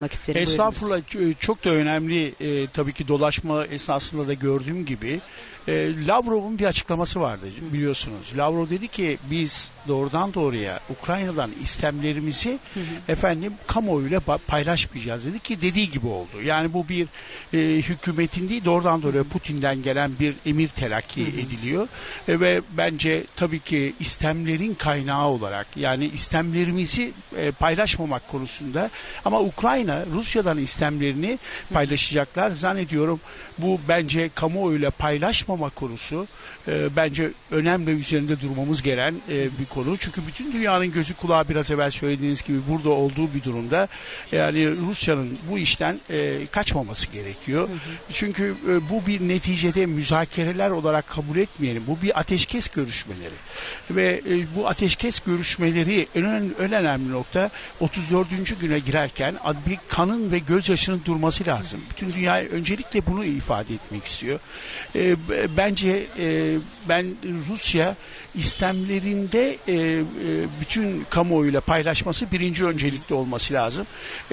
sormak isterim. Estağfurullah ç- çok da önemli e, tabii ki dolaşma esnasında da gördüğüm gibi e, Lavrov'un bir açıklaması vardı biliyorsunuz. Lavrov dedi ki biz doğrudan doğruya Ukrayna'dan istemlerimizi efendim kamuoyuyla paylaşmayacağız dedi ki dediği gibi oldu. Yani bu bir e, hükümetin değil doğrudan doğruya Putin'den gelen bir emir telakki ediliyor E, ve bence tabii ki istemlerin kaynağı olarak yani istemlerimizi e, paylaşmamak konusunda ama Ukrayna Rusya'dan istemlerini paylaşacaklar. Zannediyorum bu bence kamuoyuyla paylaşmama konusu e, bence önemli üzerinde durmamız gereken e, bir konu. Çünkü bütün dünyanın gözü kulağı biraz evvel söylediğiniz gibi burada olduğu bir durumda yani Rusya'nın bu işten e, kaçmaması gerekiyor. Çünkü e, bu bir neticede müzakereler olarak kabul etmeyelim. Bu bir ateşkes görüşmeleri. Ve e, bu ateşkes görüşmeleri en, en önemli nokta 34. güne girerken bir kanın ve gözyaşının durması lazım. Bütün dünya öncelikle bunu ifade etmek istiyor. E, bence e, ben Rusya istemlerinde e, e, bütün kamuoyuyla paylaşması birinci öncelikli olması lazım.